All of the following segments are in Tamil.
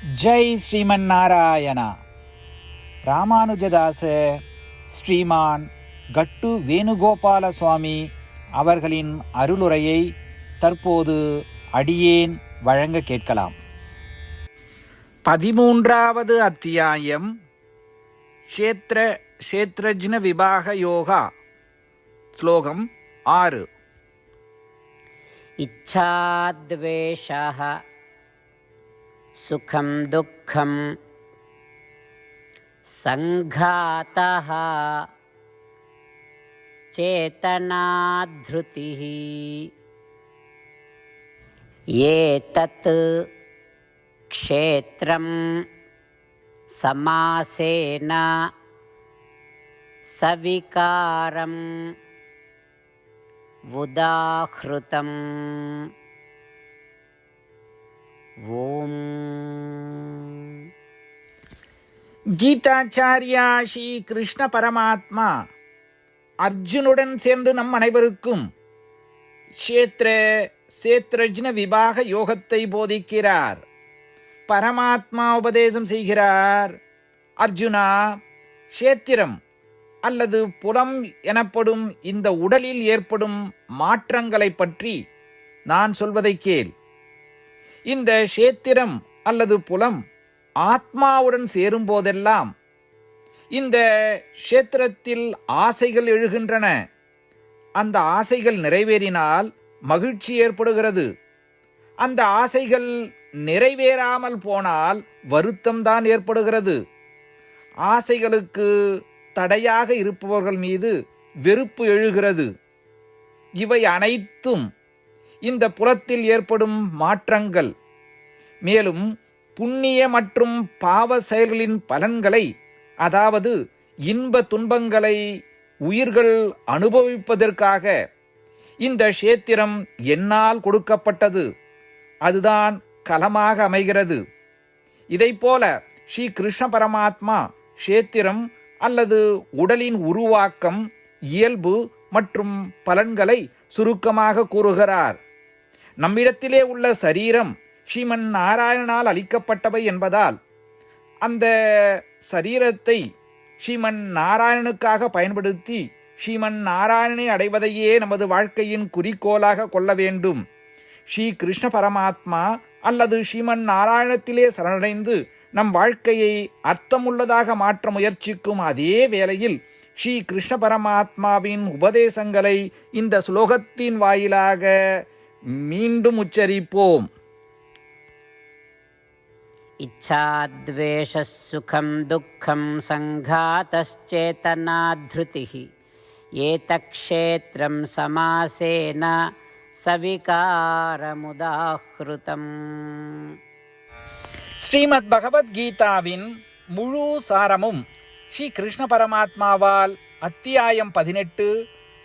ஜெய் ஸ்ரீமன் நாராயணா ராமானுஜதாச ஸ்ரீமான் கட்டு வேணுகோபால சுவாமி அவர்களின் அருளுரையை தற்போது அடியேன் வழங்க கேட்கலாம். பதிமூன்றாவது அத்தியாயம் க்ஷேத்திர க்ஷேத்ரஜ்ன விபாக யோகா ஸ்லோகம் ஆறு. இச்சாத்வேஷா సుఖం దుఃఖం సంఘాత చేతనాధృతి ఏతత్ క్షేత్రం సమాసేన సవికారం ఉదాహృతం ஓம். கீதாச்சாரியா ஸ்ரீ கிருஷ்ண பரமாத்மா. அர்ஜுனுடன் சேர்ந்து நம் அனைவருக்கும் ஷேத்ர சேத்ரஜ்ன விபாக யோகத்தை போதிக்கிறார். பரமாத்மா உபதேசம் செய்கிறார். அர்ஜுனா ஷேத்திரம் அல்லது புலம் எனப்படும் இந்த உடலில் ஏற்படும் மாற்றங்களைப் பற்றி நான் சொல்வதை கேள். இந்த க்ஷேத்திரம் அல்லது புலம் ஆத்மாவுடன் சேரும் போதெல்லாம் இந்த க்ஷேத்திரத்தில் ஆசைகள் எழுகின்றன. அந்த ஆசைகள் நிறைவேறினால் மகிழ்ச்சி ஏற்படுகிறது. அந்த ஆசைகள் நிறைவேறாமல் போனால் வருத்தம்தான் ஏற்படுகிறது. ஆசைகளுக்கு தடையாக இருப்பவர்கள் மீது வெறுப்பு எழுகிறது. இவை அனைத்தும் இந்த புலத்தில் ஏற்படும் மாற்றங்கள் மேலும் புண்ணிய மற்றும் பாவ செயல்களின் பலன்களை அதாவது இன்ப துன்பங்களை உயிர்கள் அனுபவிப்பதற்காக இந்த க்ஷேத்திரம் என்னால் கொடுக்கப்பட்டது. அதுதான் கலமாக அமைகிறது. இதைப்போல ஸ்ரீ கிருஷ்ண பரமாத்மா க்ஷேத்திரம் அல்லது உடலின் உருவாக்கம் இயல்பு மற்றும் பலன்களை சுருக்கமாக கூறுகிறார். நம்மிடத்திலே உள்ள சரீரம் ஸ்ரீமன் நாராயணனால் அளிக்கப்பட்டவை என்பதால் அந்த சரீரத்தை ஸ்ரீமன் நாராயணனுக்காக பயன்படுத்தி ஸ்ரீமன் நாராயணனை அடைவதையே நமது வாழ்க்கையின் குறிக்கோளாக கொள்ள வேண்டும். ஸ்ரீ கிருஷ்ண பரமாத்மா அல்லது ஸ்ரீமன் நாராயணத்திலே சரணடைந்து நம் வாழ்க்கையை அர்த்தமுள்ளதாக மாற்ற முயற்சிக்கும் அதே வேளையில் ஸ்ரீ கிருஷ்ண பரமாத்மாவின் உபதேசங்களை இந்த ஸ்லோகத்தின் வாயிலாக மீண்டும் உச்சரிப்போம். இச்சாத்வேஷம் துக்கம் சங்காத்தேதனாதிருதி ஏதக்ஷேத்திரம் சமாசேன சவிகாரமுதாஹிருதம். ஸ்ரீமத் பகவத்கீதாவின் முழு சாரமும் ஸ்ரீ கிருஷ்ண பரமாத்மாவால் அத்தியாயம் பதினெட்டு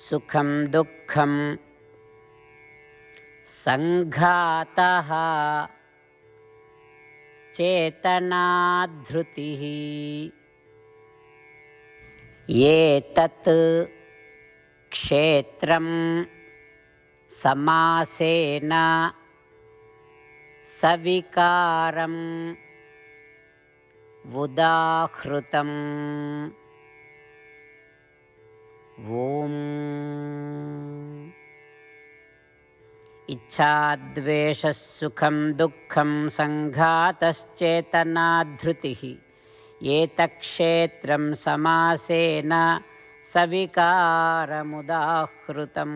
సుఖం దుఃఖం సంఘాత చేతనాధృతి ఏతత్ క్షేత్రం సమాసేన సవికారం ఉదాహృతం ఓం. ఇచ్ఛాద్వేషసుఖం దుఃఖం సంఘాతశ్చేతనాధృతి. ఏతక్షేత్రం సమాసేన సవికారముదాహృతం.